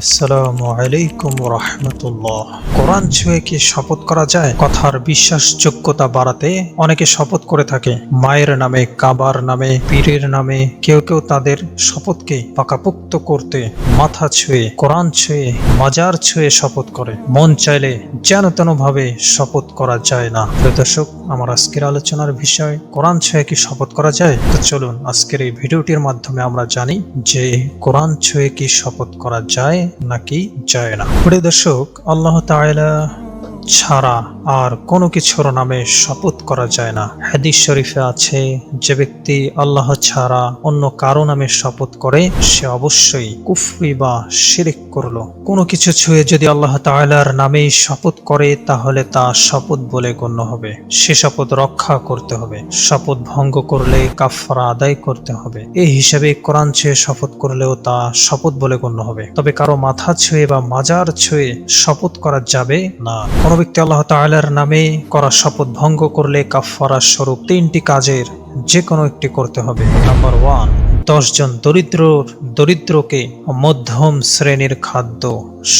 আসসালামু আলাইকুম রহমতুল্লাহ কোরআন ছুঁয়ে কি শপথ করা যায়? কথার বিশ্বাসযোগ্যতা বাড়াতে অনেকে শপথ করে থাকে। মায়ের নামে, কাবার নামে, পীরের নামে কেউ কেউ তাদের শপথকে পাকাপুক্ত করতে মাথা ছুঁয়ে, কোরআন ছুঁয়ে, মাজার ছুঁয়ে শপথ করে। মন চাইলে যেন তেন ভাবে শপথ করা যায় না। দর্শক, আমার আজকের আলোচনার বিষয়, কোরআন ছুঁয়ে কি শপথ করা যায়? তো চলুন আজকের এই ভিডিওটির মাধ্যমে আমরা জানি যে কোরআন ছুঁয়ে কি শপথ করা যায় নাকি যায় না? প্রিয় দর্শক আল্লাহ তাআলা ছাড়া আর কোনো কিছুর নামে শপথ করা যায় না। হাদিস শরীফে আছে, যে ব্যক্তি আল্লাহ ছাড়া অন্য কারও নামে শপথ করে, সে অবশ্যই কুফরি বা শিরিক করল। কোনো কিছু ছুঁয়ে যদি আল্লাহ তাআলার নামেই শপথ করে, তাহলে তা শপথ বলে গণ্য হবে। সে শপথ রক্ষা করতে হবে। শপথ ভঙ্গ করলে কাফরা আদায় করতে হবে। এই হিসাবে কোরআন ছুঁয়ে শপথ করলেও তা শপথ বলে গণ্য হবে। তবে কারও মাথা ছুঁয়ে বা মাজার ছুঁয়ে শপথ করা যাবে না। কোনো ব্যক্তি আল্লাহ তালার নামে করা শপথ ভঙ্গ করলে কাফারা স্বরূপ তিনটি কাজের যে কোনো একটি করতে হবে। নাম্বার ওয়ান দশজন দরিদ্র দরিদ্রকে মধ্যম শ্রেণির খাদ্য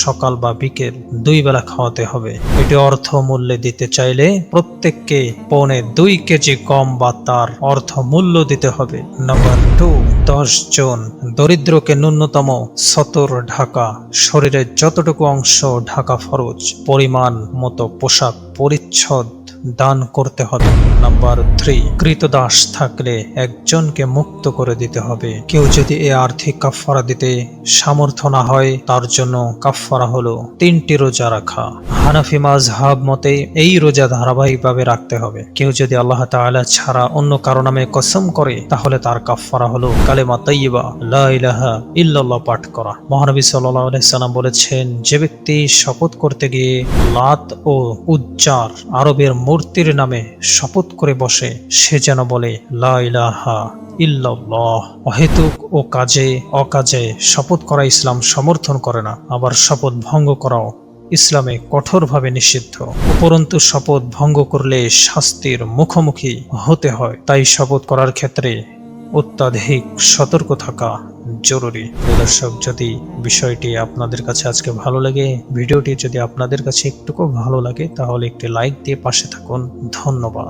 সকাল বা বিকেল দুই বেলা খাওয়াতে হবে। এটি অর্থ মূল্যে দিতে চাইলে প্রত্যেককে পৌনে দুই কেজি কম বা তার অর্থ মূল্য দিতে হবে। নাম্বার টু দশ জন দরিদ্রকে ন্যূনতম সতর ঢাকা, শরীরের যতটুকু অংশ ঢাকা ফরজ, পরিমাণ মতো পোশাক পরিচ্ছদ দান করতে হবে। নাম্বার থ্রি, কৃতদাস থাকলে একজনকে মুক্ত করে দিতে হবে। কেউ যদি এ আর্থিক কাফারা দিতে সামর্থ্য না হয়, তার জন্য কাফারা হলো তিনটি রোজা রাখা। হানাফি মাজহাব মতে এই রোজা ধারাবাহিকভাবে রাখতে হবে। কেউ যদি আল্লাহ তাআলা ছাড়া অন্য কারও নামে কসম করে, তাহলে তার কাফারা হলো কালেমা তৈবা লা ইলাহা ইল্লাল্লাহ পাঠ করা। মহানবী সাল্লাম বলেছেন, যে ব্যক্তি শপথ করতে গিয়ে লাত ও উজ্জার আরবের মূর্তির নামে শপথ করে বসে, সে যেন বলে, লা ইলাহা ইল্লাল্লাহ। অহেতুক ও কাজে, অকাজে শপথ করা ইসলাম সমর্থন করে না, আবার শপথ ভঙ্গ করাও ইসলামে কঠোরভাবে নিষিদ্ধ। উপরন্তু শপথ ভঙ্গ করলে শাস্তির মুখোমুখি হতে হয়, তাই শপথ করার ক্ষেত্রে অত্যাধিক সতর্ক থাকা জরুরি। দর্শক, যদি বিষয়টি আপনাদের কাছে আজকে ভালো লাগে, ভিডিওটি যদি আপনাদের কাছে একটুকু ভালো লাগে, তাহলে একটি লাইক দিয়ে পাশে থাকুন। ধন্যবাদ।